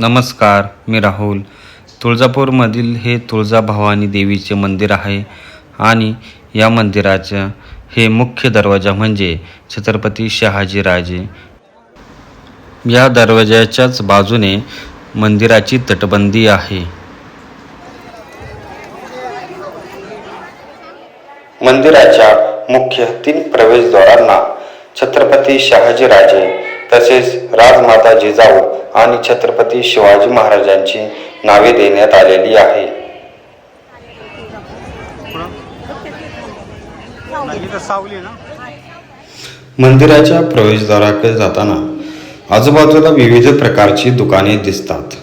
नमस्कार मी राहुल. तुळजापूरमधील हे तुळजाभवानी देवीचे मंदिर आहे आणि या मंदिराचं हे मुख्य दरवाजा म्हणजे छत्रपती शहाजीराजे. या दरवाजाच्याच बाजूने मंदिराची तटबंदी आहे. मंदिराच्या मुख्य तीन प्रवेशद्वारांना छत्रपती शहाजीराजे तसेच राजमाता जिजाऊ आणि छत्रपती शिवाजी महाराजांची नावे देण्यात आलेली आहे. मंदिराच्या प्रवेशद्वाराकडे जाताना आजूबाजूला विविध प्रकारची दुकाने दिसतात.